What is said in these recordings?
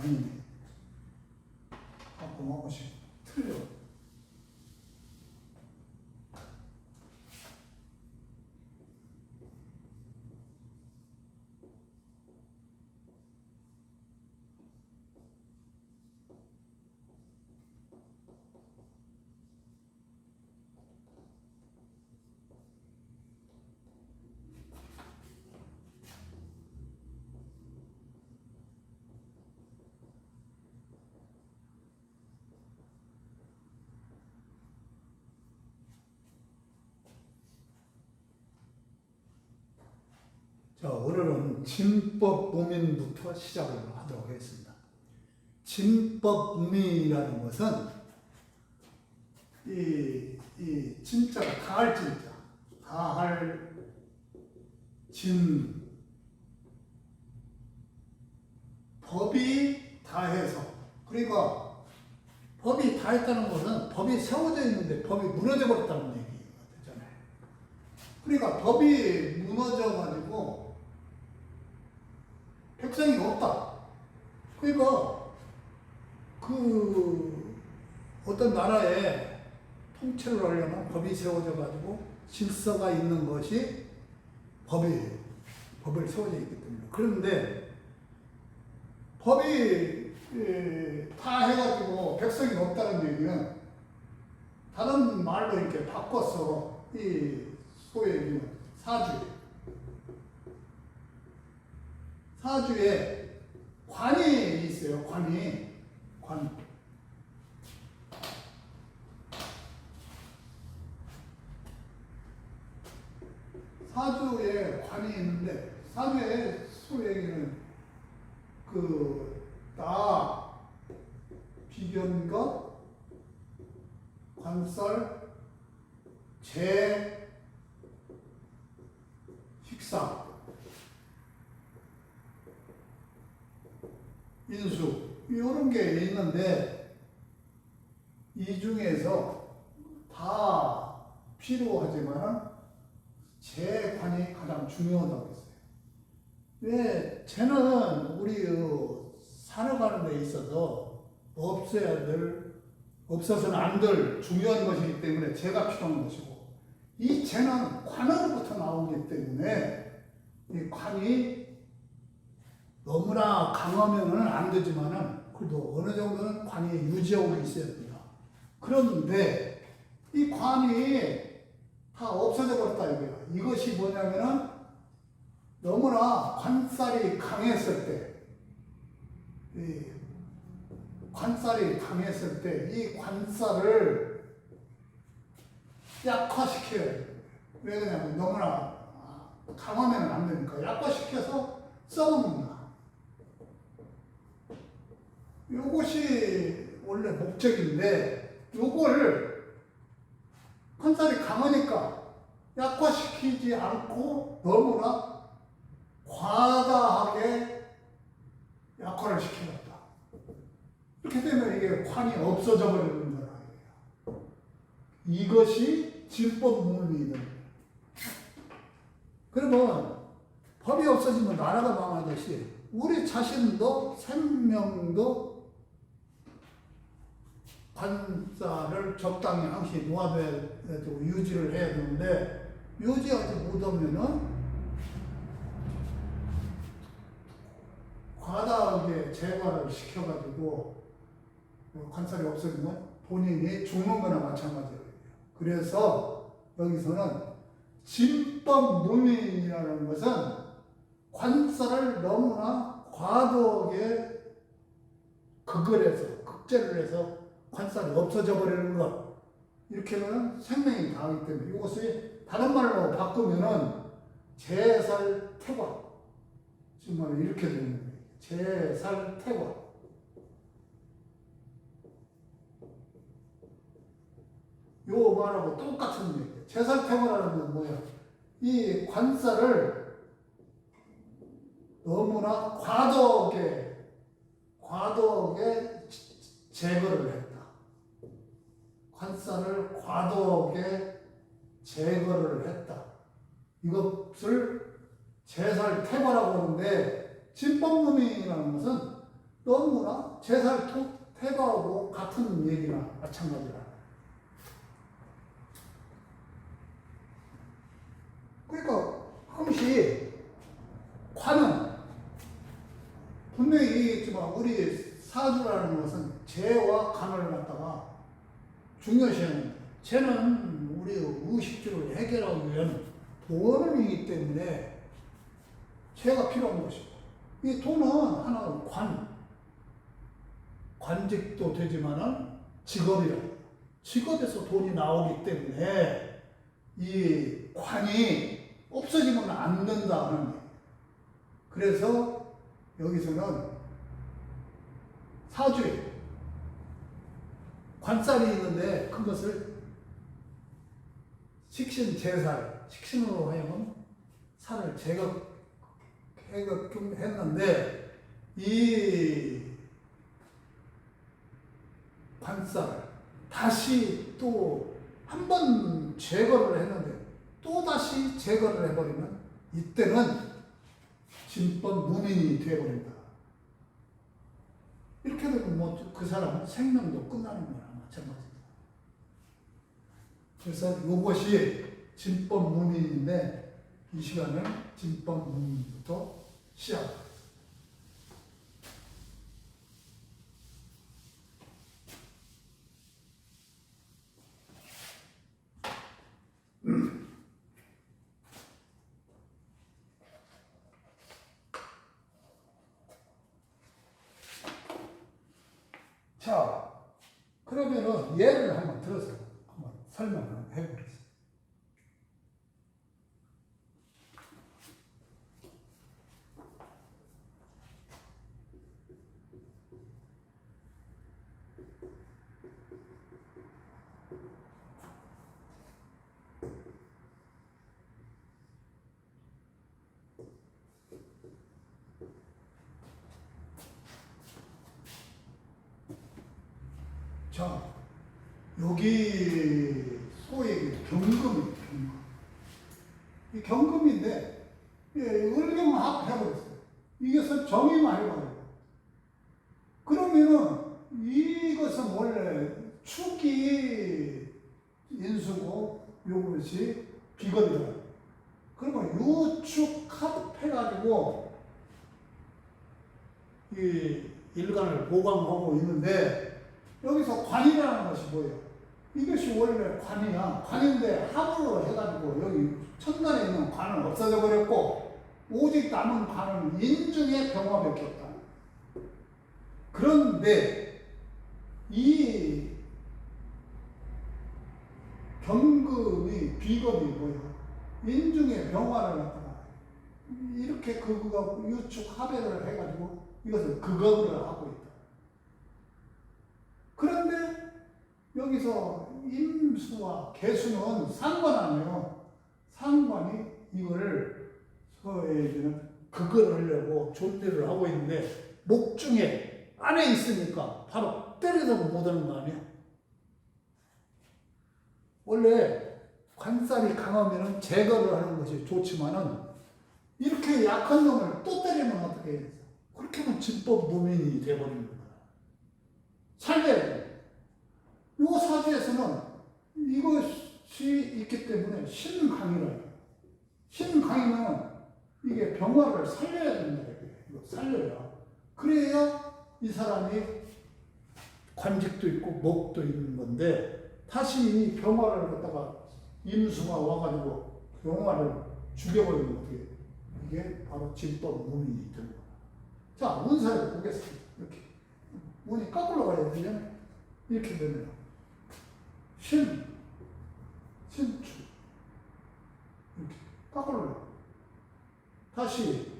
아니네. 하고 하고씩 틀려. 자, 오늘은 진법 무민부터 시작을 하도록 하겠습니다. 진법 무민이라는 것은 이, 이 진짜가 다할 진짜, 다할 진 법이 다해서 그러니까 법이 다했다는 것은 법이 세워져 있는데 법이 무너져 버렸다는 얘기가 되잖아요. 그러니까 법이 무너져 가지고 백성이 없다. 그러니까 그 어떤 나라에 통치를 하려면 법이 세워져 가지고 질서가 있는 것이 법이 법을 세워져 있기 때문에 그런데 법이 에, 다 해가지고 백성이 없다는 얘기는 다른 말로 이렇게 바꿔서 이 소위 얘기는 사주 사주에 관이 있어요. 관이 관. 사주에 관이 있는데 사주에 얘기는 그나 비견과 관살 재 식사 인수 이런 게 있는데 이 중에서 다 필요하지만 재관이 가장 중요하다고 했어요. 왜 재는 우리 어, 살아가는 데 있어서 없어야 될 없어서는 안 될 중요한 것이기 때문에 재가 필요한 것이고 이 재는 관으로부터 나오기 때문에 이 관이 너무나 강하면은 안 되지만은 그래도 어느 정도는 관이 유지하고 있어야 된다. 그런데 이 관이 다 없어져 버렸다 이거야. 이것이 뭐냐면은 너무나 관살이 강했을 때, 이 관살이 강했을 때 이 관살을 약화시켜야 돼. 왜 그러냐면 너무나 강하면 안 되니까 약화시켜서 썩어먹는다. 요 것이 원래 목적인데 요걸 컨살이 강하니까 약화시키지 않고 너무나 과다하게 약화를 시켜놨다. 이렇게 되면 이게 관이 없어져 버리는 거라. 이것이 질법 물리는. 그러면 법이 없어지면 나라가 망하듯이 우리 자신도 생명도 관사를 적당히 항시 되고 유지를 해야 되는데 유지하지 못하면은 과다하게 재활을 시켜가지고 관살이 없어지면 본인이 죽는 거나 마찬가지예요. 그래서 여기서는 진법 무민이라는 것은 관살을 너무나 과도하게 극을 해서 극제를 해서 관살이 없어져 버리는 것 이렇게 하면 생명이 다하기 때문에 이것이 다른 말로 바꾸면은 제살 태과 정말 이렇게 되는 거예요. 제살 태과 요 말하고 똑같은 얘기예요. 제살 태과라는 건 뭐야? 이 관살을 너무나 과도하게 과도하게 제거를 했 다. 관살을 과도하게 제거를 했다. 이것을 제살 태거라고 하는데 진법문이라는 것은 너무나 제살 토- 태바하고 같은 얘기나 마찬가지라. 그러니까 항시 관은 분명히 얘기했지만 우리 사주라는 것은 재와 간을 갖다가 중요시하는 재는 우리 의식주를 해결하기 위한 본원이기 때문에 재가 필요한 것이고 이 돈은 하나의 관 관직도 되지만은 직업이라 직업에서 돈이 나오기 때문에 이 관이 없어지면 안 된다는. 그래서 여기서는 사주에 관살이 있는데 그것을 식신 제살, 식신으로 하여금 살을 제거 해금 했는데 이 관살 다시 또 한 번 제거를 했는데 또 다시 제거를 해버리면 이때는 진법 무민이 되어버린다. 이렇게 되면 뭐 그 사람은 생명도 끝나는 거나 마찬가지다. 그래서 이것이 진법 무민인데 이 시간은 진법 무민부터 시작합니다. 자, 그러면은 예를 한번 들어서 한번 설명을 해보겠습니다. 자, 여기 소위 경금이에요, 경금. 이 경금인데, 예, 을경합 해버렸어요. 이것은 정의만 해버려요. 그러면은 이것은 원래 축이 인수고 요것이 비겁이다. 그러면 유축 합해가지고 이 일간을 보강하고 있는데 여기서 관이라는 것이 뭐예요? 이것이 원래 관이야. 관인데 합으로 해가지고 여기 천간에 있는 관은 없어져 버렸고 오직 남은 관은 인중의 병화밖에 없다. 그런데 이 경금이 비겁이 뭐예요? 인중의 병화를 갖다가 이렇게 그거가 유축 합의를 해가지고 이것을 극업을 하고 있다. 그런데 여기서 임수와 개수는 상관하네요. 상관이 이거를 서에는 그걸 하려고 존재를 하고 있는데 목중에 안에 있으니까 바로 때려도 못하는 거 아니야? 원래 관살이 강하면 제거를 하는 것이 좋지만은 이렇게 약한 놈을 또 때리면 어떻게 해요? 그렇게 하면 진법 무민이 돼버리는 거야. 살려야 돼. 요 사주에서는 이것이 있기 때문에 신강이라. 신강이면 이게 병화를 살려야 된다. 이거 살려야. 그래야 이 사람이 관직도 있고 목도 있는 건데 다시 이 병화를 갖다가 임수가 와가지고 병화를 죽여버리면 어떻게 돼? 이게 바로 진법 무민이 되는 거야. 자, 문사를 보겠습니다. 이렇게. 문이 거꾸로 가야 되잖아요. 이렇게 되면 신, 신축. 이렇게 거꾸로. 가. 다시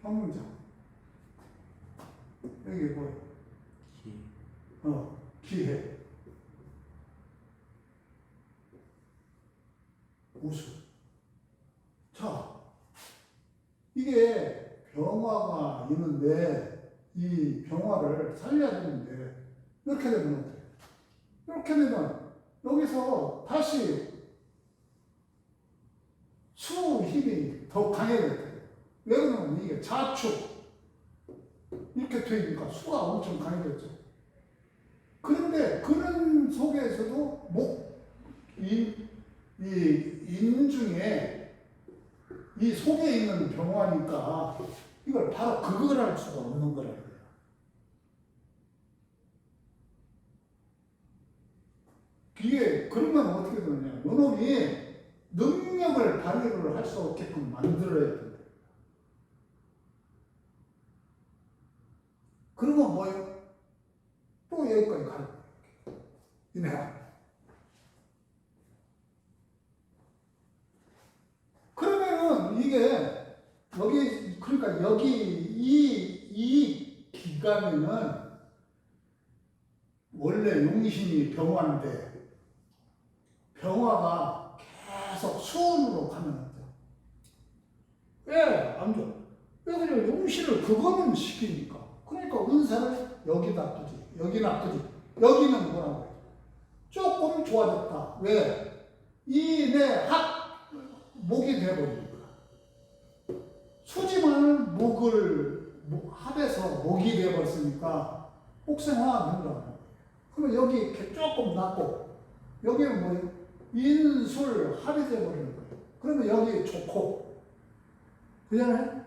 경장. 여기 뭐야? 기, 어, 기해. 우수. 자 이게 병화가 있는데 이 병화를 살려야 되는데 이렇게 되면 되면 여기서 다시 수 힘이 더 강해져요. 왜 그러냐면 이게 자축 이렇게 되니까 수가 엄청 강해졌죠. 그런데 그런 속에서도 목, 이, 이, 인 중에 이 속에 있는 병화니까 이걸 바로 그걸 할 수가 없는 거예요. 이게 그러면 어떻게 되느냐? 요놈이 능력을 발휘를 할 수 없게끔 만들어야 된다. 그러면 뭐예요? 또 여기까지 가는 거예요. 이내가. 그러면은 이게 여기 그러니까 여기 이 이 기간에는 원래 용신이 병화인데 병화가 계속 수원으로 가면 안 돼. 왜? 안 돼. 왜 그래? 용신을 그거는 시키니까. 그러니까 은사를 여기 놔두지, 여기 놔두지. 여기는 뭐라고? 조금 좋아졌다. 왜? 이내 합 목이 돼버리니까. 수지만 목을 목- 합해서 목이 돼버렸으니까 혹생화 된다. 그러면 여기 이렇게 조금 낮고 여기는 뭐예요? 인술 합이 돼버리는. 그러면 여기 좋고 그잖아요?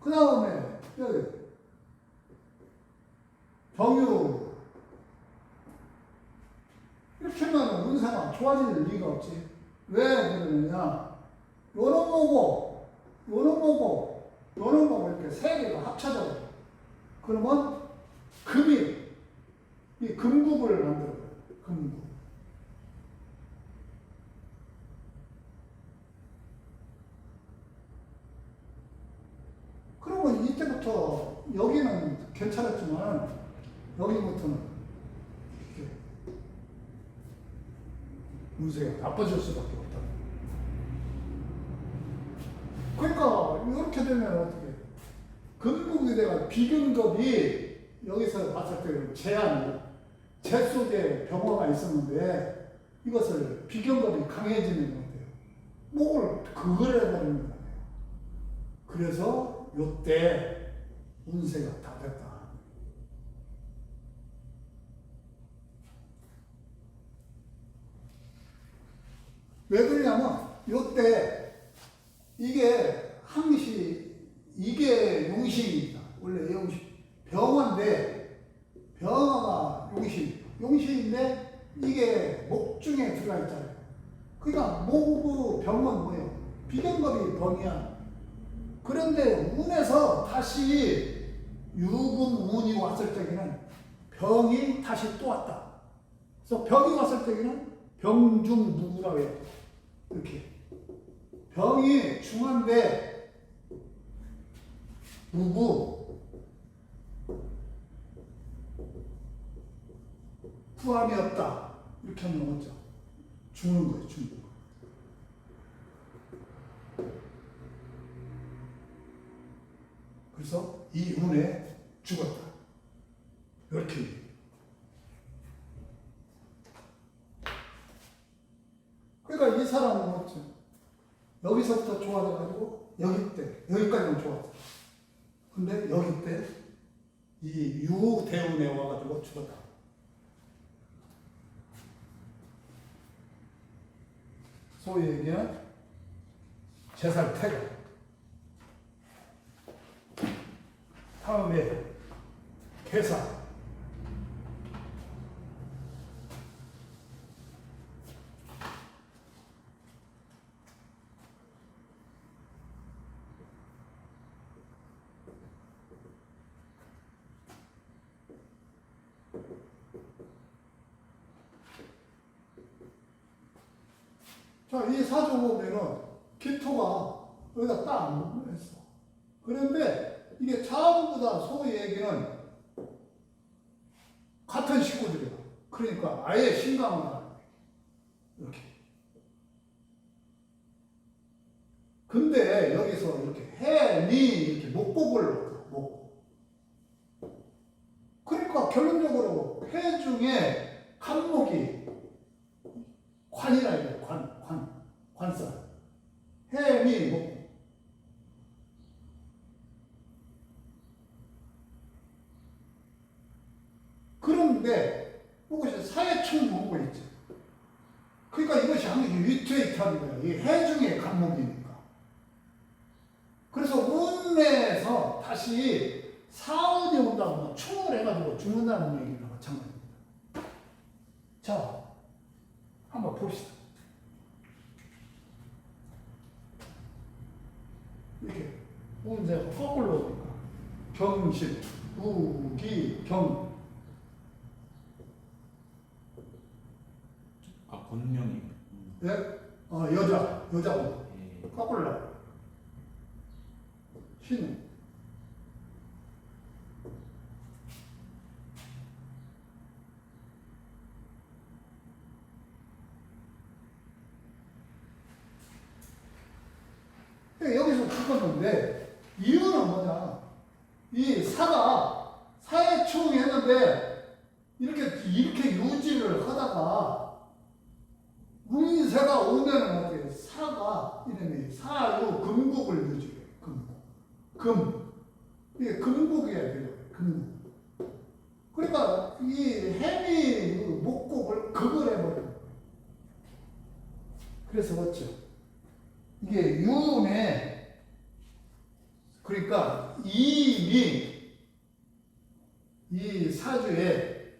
그 다음에 여기 정유 이렇게 하면 운사가 좋아질 리가 없지. 왜 그러느냐? 요런 거고, 요런 거고, 요런 거고 이렇게 세 개가 합쳐져. 그러면 금이, 이 금국을 만들어요. 금국. 그러면 이때부터 여기는 괜찮았지만 여기부터는 운세가 나빠질 수밖에 없다. 그러니까 이렇게 되면 어떻게? 금국의대가 비근급이 여기서 봤을 때는 제한이야. 제 속에 병화가 있었는데 이것을 비경급이 강해지는 건데요. 목을 그걸 해버리는 거예요. 그래서 요때 운세가 다 됐다. 왜 그러냐면 요때 이게 항시 이게 용신입니다. 원래 용신 병화인데 병화가 용신 용신인데 이게 목 중에 들어가 있잖아요. 그러니까 목의 병은 뭐예요? 비경겁이 병이야. 그런데 운에서 다시 유금 운이 왔을 때에는 병이 다시 또 왔다. 그래서 병이 왔을 때에는 병중무구라고 해요. 이렇게. 병이 중한데 무구 후함이 없다. 이렇게 하면 어쩌 죽는 거예요, 죽는 거. 그래서 이 운에 죽었다. 이렇게. 그러니까 이 사람은 뭐죠? 여기서부터 좋아져가지고 여기 때 여기까지는 좋았어. 근데 여기 때 이 유대운에 와가지고 죽었다. 소위 얘기하는 제살태가 다음에 계산. 자, 이 사주 보면은 기토가 여기다 딱 했어. 그런데 이게 차보다 소위 얘기는 같은 식구들이야. 신강을 하는. 이렇게. 근데 여기서 이렇게 해, 니 이렇게 목곡을 넣어. 목곡. 그러니까 결론적으로 해 중에 간목이 관이라 해요. 관, 관, 관사. 해, 미, 목. 그런데 이것이 사회충 오고 있죠. 그러니까 이것이 항상 위태위태한 거예요. 이 해중의 간목이니까. 운에서 다시 사운이 온다고 충을 해가지고 죽는다는 얘기가 마찬가지입니다. 자, 한번 봅시다. 이렇게 운세가 거꾸로 오니까 경신, 우기, 경 아 본명이. 예? 어, 여자, 여자고 예. 거꾸로 나와. 신. 예, 죽었는데 이유는 뭐냐? 이 사가 사회 추응했는데 이렇게 이렇게 유지를 하다가 문세가 오면은 어떻게 사가 이름이 사유 금국을 유지해 금국 금 이게 금국이야 돼요 금국 그러니까 이 해미 그 목국을 극을 해버려 그래서 어쩌 이게 유음에 그러니까 이미 이 사주에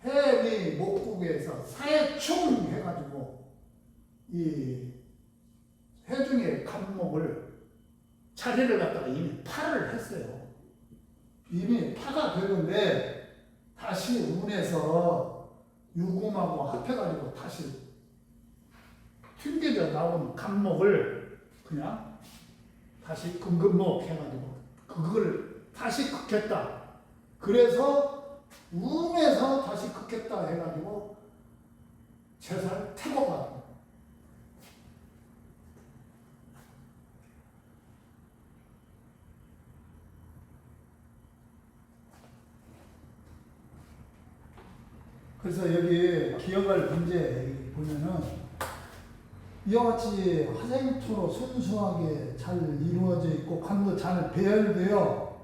해미 목국에서 사해충 해가지고 이 해중의 간목을 자리를 갖다가 이미 파를 했어요. 이미 파가 되는데 다시 운에서 유금하고 합해가지고 다시 튕겨져 나온 간목을 그냥 다시 금금목 해가지고 그걸 다시 극했다. 그래서 운에서 다시 극했다 해가지고 제사를 가는 그래서 여기 기억할 문제 보면은 이와 같이 화생토로 순수하게 잘 이루어져 있고 관도 잘 배열되어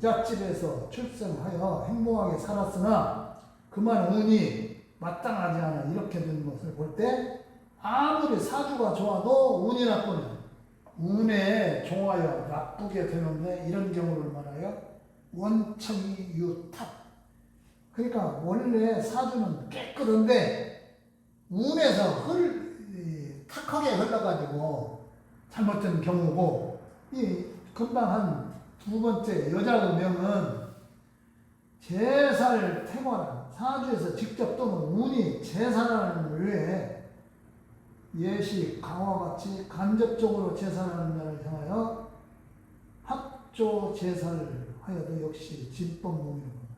부잣집에서 출생하여 행복하게 살았으나 그만 운이 마땅하지 않아 이렇게 된 것을 볼 때 아무리 사주가 좋아도 운이 나쁘면 운에 종하여 나쁘게 되는데 이런 경우를 말하여 원청이 유탑 그러니까 원래 사주는 깨끗한데 운에서 흘 이, 탁하게 흘러가지고 잘못된 경우고 이 금방 한 두 번째 여자 명은 제사를 태관한 사주에서 직접 또는 운이 제사라는 외에 예시 강화 같이 간접적으로 제사라는 자를 향하여 합조 제사를 하여도 역시 진법몽이로다.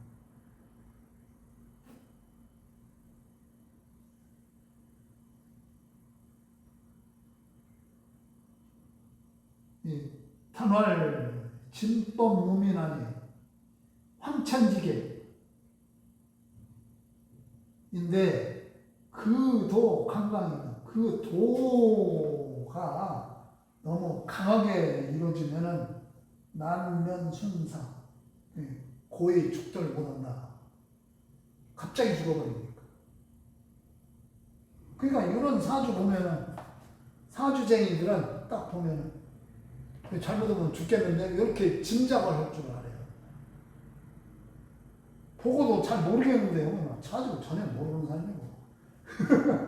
이 단활 진법 무민하니 황천지계 인데 그 도 강강이다. 그 도가 너무 강하게 이루어지면은 난면순사 예, 고의 죽들 못한다. 갑자기 죽어버리니까. 그러니까 이런 사주 보면은 사주쟁이들은 딱 보면은 잘못하면 죽겠는데 이렇게 짐작을 할 줄 알아요. 보고도 잘 모르겠는데요. 나 사주 전혀 모르는 사람이고.